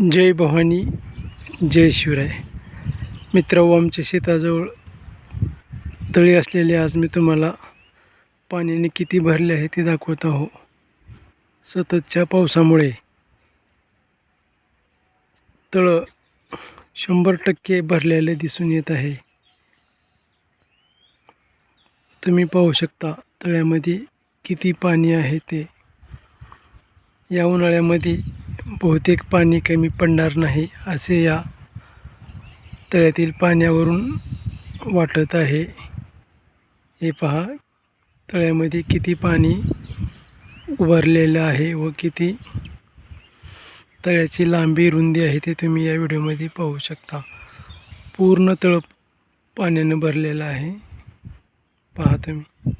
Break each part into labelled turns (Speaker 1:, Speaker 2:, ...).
Speaker 1: जय भवानी जय शिवराय. मित्र हो, आमच्या शेताजवळ तळी असलेले आज मी तुम्हाला पाण्याने किती भरले आहे ते दाखवत आहो. सततच्या पावसामुळे तळं शंभर टक्के भरलेले दिसून येत आहे. तुम्ही पाहू शकता तळ्यामध्ये किती पाणी आहे ते. या उन्हाळ्यामध्ये बहुतेक पाणी कमी पडणार नाही असे या तळ्यातील पाण्यावरून वाटत आहे. हे पहा तळ्यामध्ये किती पाणी उभारलेलं आहे व किती तळ्याची लांबी रुंदी आहे ते तुम्ही या व्हिडिओमध्ये पाहू शकता. पूर्ण तळ पाण्यानं भरलेलं आहे. पहा तुम्ही.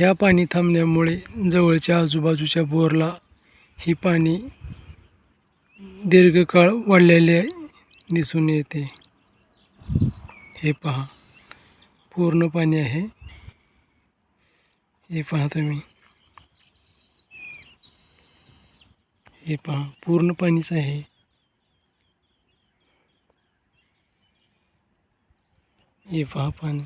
Speaker 1: या पाणी थांबल्यामुळे जवळच्या आजूबाजूच्या बोरला ही पाणी दीर्घकाळ वाढलेले दिसून येते. हे पहा पूर्ण पाणी आहे. हे पहा तुम्ही. हे पहा पूर्ण पाणीच आहे. हे पहा पाणी.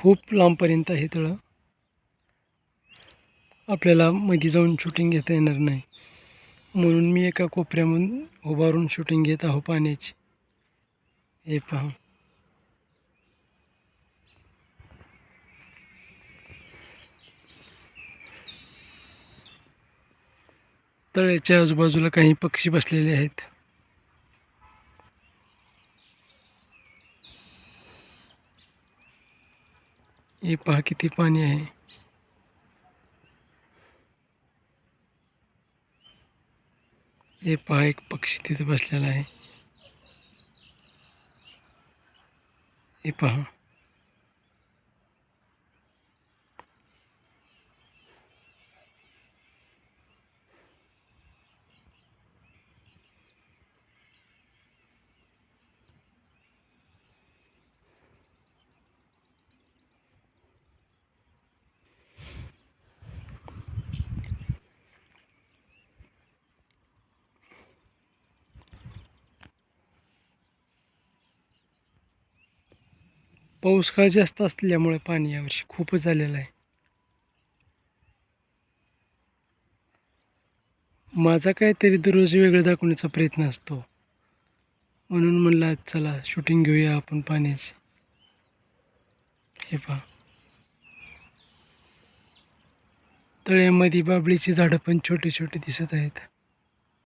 Speaker 1: खूप लांबपर्यंत आहे तळं. आपल्याला मध्ये जाऊन शूटिंग घेता येणार नाही. म्हणून मी एका कोपऱ्यामधून उभारून शूटिंग घेत आहो पाण्याची. हे पहा. तळ्याच्या आजूबाजूला काही पक्षी बसलेले आहेत. हे पहा किती पाणी आहे. हे पहा एक पक्षी तिथे बसलेला आहे. हे पहा. पाऊस काळ जास्त असल्यामुळे पाणी यावर्षी खूपच झालेलं आहे. माझा काहीतरी दररोज वेगळं दाखवण्याचा प्रयत्न असतो. म्हणून म्हणला आज चला शूटिंग घेऊया आपण पाण्याची. हे पहा. तळ्यामध्ये बाबळीची झाडं पण छोटी छोटी दिसत आहेत.